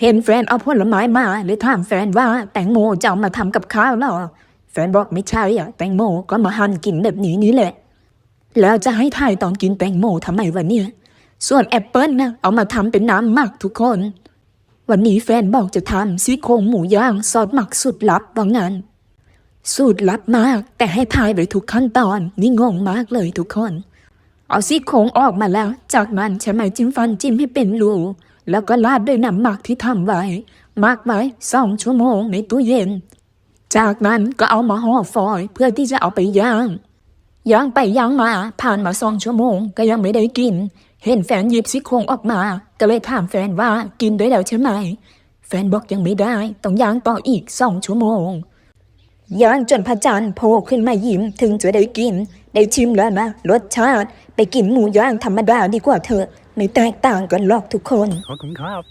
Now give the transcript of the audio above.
เห็นแฟนเอาผลไม้มาเลยถามแฟนว่าแตงโมจะเอามาทำกับข้าวหรอ แฟนบอกไม่ใช่อะแตงโมก็มาหั่นกินแบบนี้นี่แหละ แล้วจะให้ทายตอนกินแตงโมทำไมวะเนี่ย ส่วนแอปเปิลนะเอามาทำเป็นน้ำหมักทุกคน วันนี้แฟนบอกจะทำซี่โครงหมูย่างซอสหมักสุดลับว่างั้นสูตรลับมากแต่ให้ทายไปทุกขั้นตอน นี่งงมากเลยทุกคน เอาซี่โครงออกมาแล้ว จากนั้นใช้ไม้จิ้มฟันจิ้มให้เป็นรูแล้วก็ราดด้วยน้ำหมักที่ทำไว้หมักไว้สองชั่วโมงในตู้เย็น จากนั้นก็เอามาห่อฟอยล์เพื่อที่จะเอาไปย่างย่างไปย่างมาผ่านมาสองชั่วโมง ก็ยังไม่ได้กิน เห็นแฟนหยิบซี่โครงออกมา ก็เลยถามแฟนว่ากินได้แล้วใช่ไหม แฟนบอกยังไม่ได้ต้องย่างต่ออีกสองชั่วโมงย่างจนพระจันทร์โผล่ขึ้นมายิ้มถึงจะได้กิน ได้ชิมแล้วนะรสชาติ ไปกินหมูย่างธรรมดาดีกว่าเธอ ไม่แตกต่างกันหรอกทุกคน ขอบคุณครับ